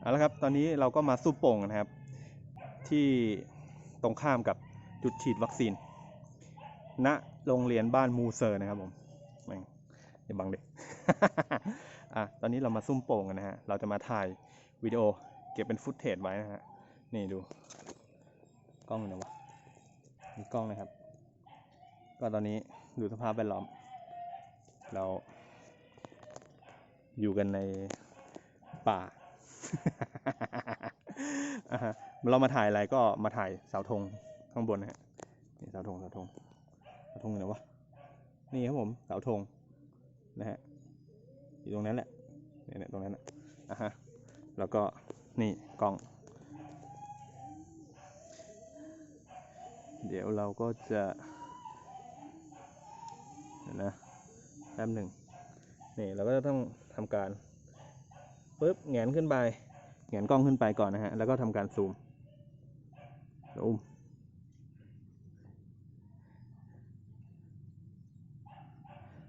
เอาละครับตอนนี้เราก็มาสู้โป่งนะครับ ที่ตรงข้ามกับจุดฉีดวัคซีน ณโรงเรียนบ้านมูเซอร์นะครับผมแม่งอย่าบังเด็กอะตอนนี้เรามาซุ่มโป่งกันนะฮะ เราจะมาถ่ายวิดีโอเก็บเป็นฟุตเทจไว้นะฮะ นี่ดู กล้องอยู่ไหนวะมีกล้องนะครับ ก็ตอนนี้ดูสภาพแวดล้อม เราอยู่กันใน ป่า เรามาถ่ายอะไรก็มาถ่ายเสาธงข้างบนนะฮะนี่เสาธงเสาธงเสาธงอยู่ไหนวะนี่ครับผมเสาธงนะฮะอยู่ตรงนั้นแหละเนี่ยตรงนั้นนะอะฮะแล้วก็นี่กล้อง เดี๋ยวเราก็จะนะแป๊บหนึ่งนี่เราก็จะต้องทำการ ปึ๊บแหงนขึ้นไปแหงนกล้องขึ้นไปก่อนนะฮะ แล้วก็ทำการซูมซูม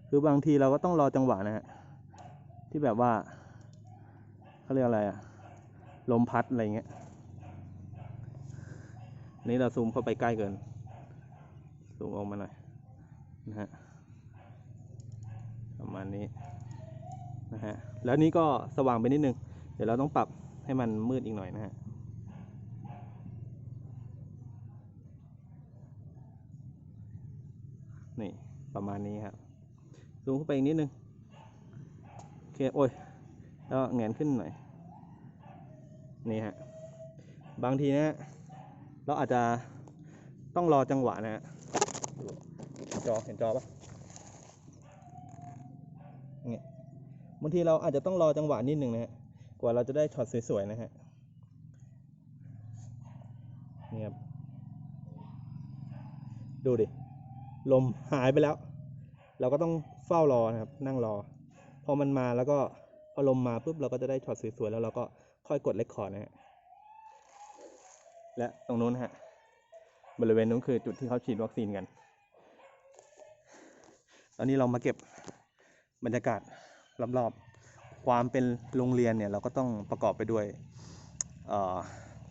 คือบางทีเราก็ต้องรอจังหวะนะฮะ ที่แบบว่าเขาเรียกอะไรอะลมพัดอะไรเงี้ยนี่เราซูมเข้าไปใกล้เกิน ซูมออกมาหน่อยนะฮะ ประมาณนี้ นะฮะแล้วนี้ก็สว่างไปนิดนึง เดี๋ยวเราต้องปรับให้มันมืดอีกหน่อยนะฮะนี่ประมาณนี้ครับซูมเข้าไปอีกนิดนึงโอเคโอ้ยแล้วแงนขึ้นหน่อยนี่ฮะบางทีนะฮะเราอาจจะต้องรอจังหวะนะฮะจอเห็นจอปะเนี่ย บางทีเราอาจจะต้องรอจังหวะนิดหนึ่งนะฮะกว่าเราจะได้ช็อตสวยๆนะฮะนี่ครับดูดิลมหายไปแล้ว เราก็ต้องเฝ้ารอนะครับ นั่งรอ พอมันมาแล้วก็พอลมมาปุ๊บเราก็จะได้ช็อตสวยๆแล้วเราก็ค่อยกดเลคคอร์ดนะฮะและตรงนู้นฮะบริเวณนู้นคือจุดที่เขาฉีดวัคซีนกัน ตอนนี้เรามาเก็บบรรยากาศ รอบๆ ความเป็นโรงเรียนเนี่ยเราก็ต้องประกอบไปด้วย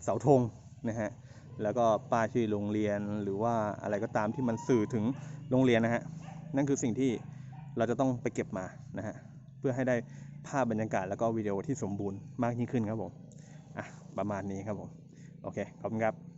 เสาธงนะฮะแล้วก็ป้ายชื่อโรงเรียนหรือว่าอะไรก็ตามที่มันสื่อถึงโรงเรียนนะฮะนั่นคือสิ่งที่เราจะต้องไปเก็บมานะฮะเพื่อให้ได้ภาพบรรยากาศแล้วก็วิดีโอที่สมบูรณ์มากยิ่งขึ้นครับผมอะประมาณนี้ครับผมโอเคขอบคุณครับ